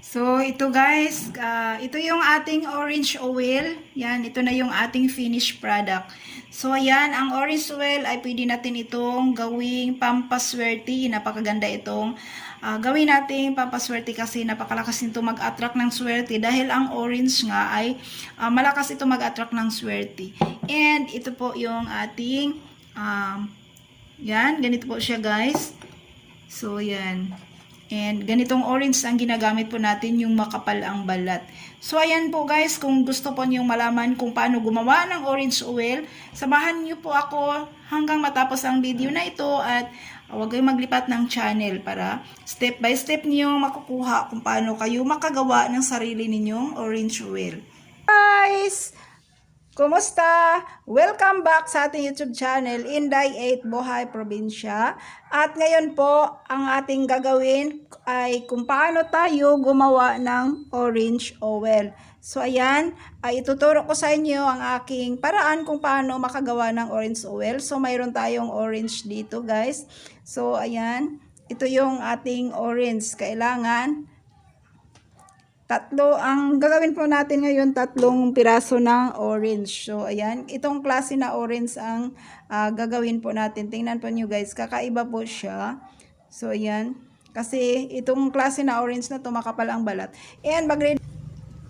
So, ito guys, ah, ito yung ating orange oil. Yan, ito na yung ating finished product. So, ayan, ang orange oil ay pwede natin itong gawing pampaswerte. Napakaganda itong ah, gawin natin pampaswerte kasi napakalakas nito mag-attract ng swerte dahil ang orange nga ay ah, malakas ito mag-attract ng swerte. And ito po yung ating um, yan, ganito po siya guys. So, yan. And ganitong orange ang ginagamit po natin yung makapal ang balat. So ayan po guys, kung gusto po niyong malaman kung paano gumawa ng orange oil, samahan niyo po ako hanggang matapos ang video na ito at huwag kayong maglipat ng channel para step by step niyo makukuha kung paano kayo makagawa ng sarili ninyong orange oil. Guys! Kumusta? Welcome back sa ating YouTube channel, Inday 8 Buhay Probinsya. At ngayon po, ang ating gagawin ay kung paano tayo gumawa ng orange oil. So ayan, ay ituturo ko sa inyo ang aking paraan kung paano makagawa ng orange oil. So mayroon tayong orange dito guys. So ayan, ito yung ating orange. Kailangan Tatlo, ang gagawin po natin ngayon, tatlong piraso ng orange. So, ayan, itong klase na orange ang ah, gagawin po natin. Tingnan po nyo guys, kakaiba po siya. So, ayan, kasi itong klase na orange na to makapal ang balat. And mag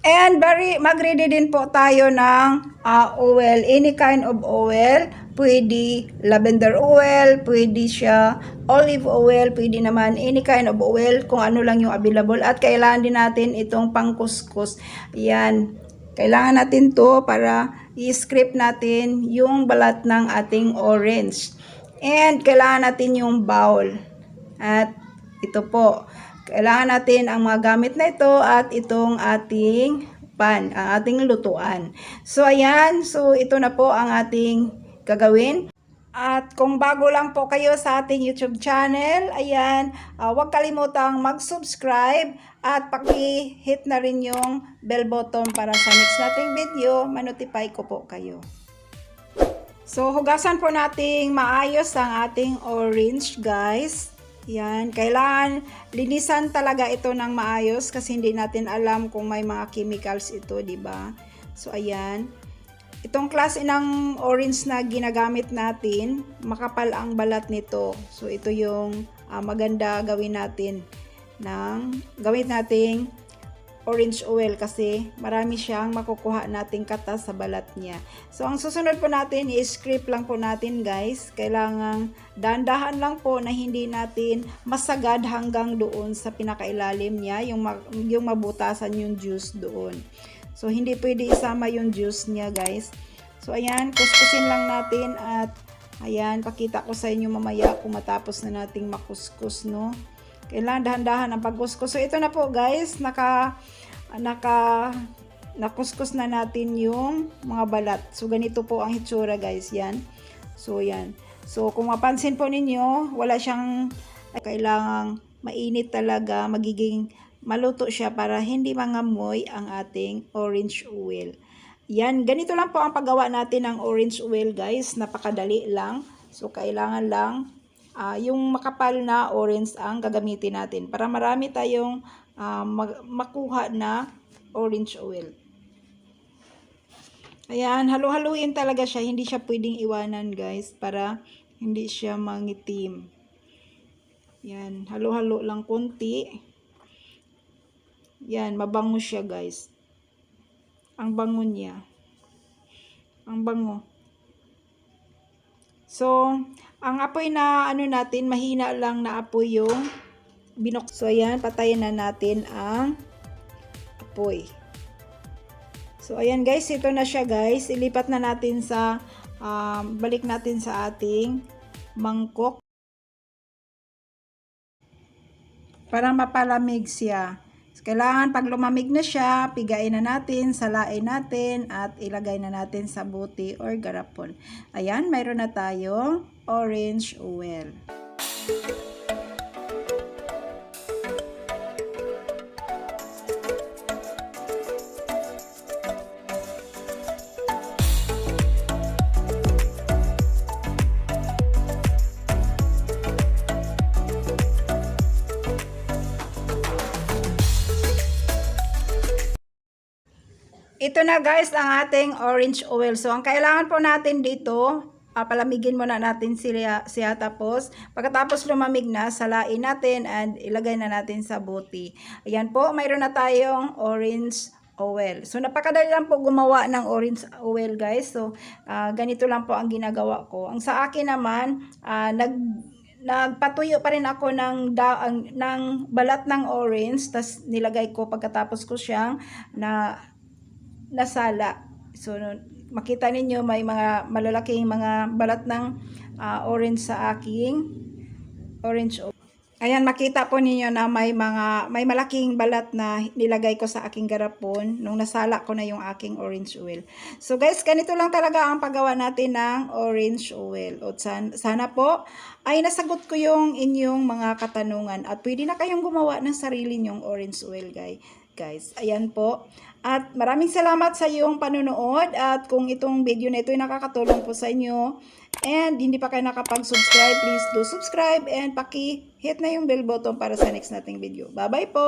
And very, mag-ready din po tayo ng ah, oil, any kind of oil. Pwede lavender oil, pwede siya olive oil, pwede naman any kind of oil kung ano lang yung available. At kailangan din natin itong pangkuskus. Yan. Kailangan natin to para i-script natin yung balat ng ating orange. And kailangan natin yung bowl. At ito po. Kailangan natin ang mga gamit na ito at itong ating pan, ang ating lutuan. So, ayan. So, ito na po ang ating gagawin. At kung bago lang po kayo sa ating YouTube channel, ayan, ah, huwag kalimutang mag-subscribe at paki-hit na rin yung bell button para sa next nating video, manotify ko po kayo. So, hugasan po nating maayos ang ating orange, guys. Yan, kailangan linisan talaga ito ng maayos kasi hindi natin alam kung may mga chemicals ito, 'di ba? So ayan. Itong klase ng orange na ginagamit natin, makapal ang balat nito. So ito yung ah, maganda gawin natin ng gawin nating orange oil kasi marami siyang makukuha nating katas sa balat niya. So, ang susunod po natin is script lang po natin guys. Kailangang dandahan lang po na hindi natin masagad hanggang doon sa pinakailalim niya, yung, ma- yung mabutasan yung juice doon. So, hindi pwede isama yung juice niya guys. So, ayan, kuskusin lang natin at ayan, pakita ko sa inyo mamaya kung matapos na nating makuskus, no? Kailangan dahan-dahan ang pagkuskus. So, ito na po guys, naka, naka, nakuskus na natin yung mga balat. So, ganito po ang hitsura guys, yan. So, yan. So, kung mapansin po ninyo, wala siyang, kailangang mainit talaga, magiging maluto siya para hindi mangamoy ang ating orange oil. Yan, ganito lang po ang paggawa natin ng orange oil guys. Napakadali lang. So, kailangan lang ah, yung makapal na orange ang gagamitin natin para marami tayong mag- makuha na orange oil. Ayan, halu-haluin talaga siya. Hindi siya pwedeng iwanan guys para hindi siya mangitim. Yan, halo-halo lang konti. Yan, mabango siya guys. Ang bango niya. Ang bango. So, ang apoy na ano natin, mahina lang na apoy yung binok. So, ayan, patayin na natin ang apoy. So, ayan guys, ito na siya guys. Ilipat na natin sa, um, balik natin sa ating mangkok. Para mapalamig siya. Kailangan pag lumamig na siya, pigain na natin, salain natin, at ilagay na natin sa buti or garapon. Ayan, mayroon na tayong orange oil. Ito na guys ang ating orange oil. So, ang kailangan po natin dito, ah, palamigin muna natin siya, siya tapos pagkatapos lumamig na, salain natin and ilagay na natin sa buti. Ayan po, mayroon na tayong orange oil. So, napakadali lang po gumawa ng orange oil guys. So, ah, ganito lang po ang ginagawa ko. Ang sa akin naman, ah, nag nagpatuyo pa rin ako ng da, ang, ng balat ng orange tas nilagay ko pagkatapos ko siyang na nasala. So makita ninyo may mga malalaking mga balat ng ah, orange sa aking orange. Ayan, makita po ninyo na may mga, may malaking balat na nilagay ko sa aking garapon nung nasala ko na yung aking orange oil. So guys, ganito lang talaga ang paggawa natin ng orange oil. O san, sana po ay nasagot ko yung inyong mga katanungan at pwede na kayong gumawa ng sarili nyong orange oil, guys. Guys, ayan po. At maraming salamat sa iyong panonood at kung itong video na ito ay nakakatulong po sa inyo and hindi pa kayo nakapag-subscribe, please do subscribe and paki-hit na yung bell button para sa next nating video. Bye-bye po!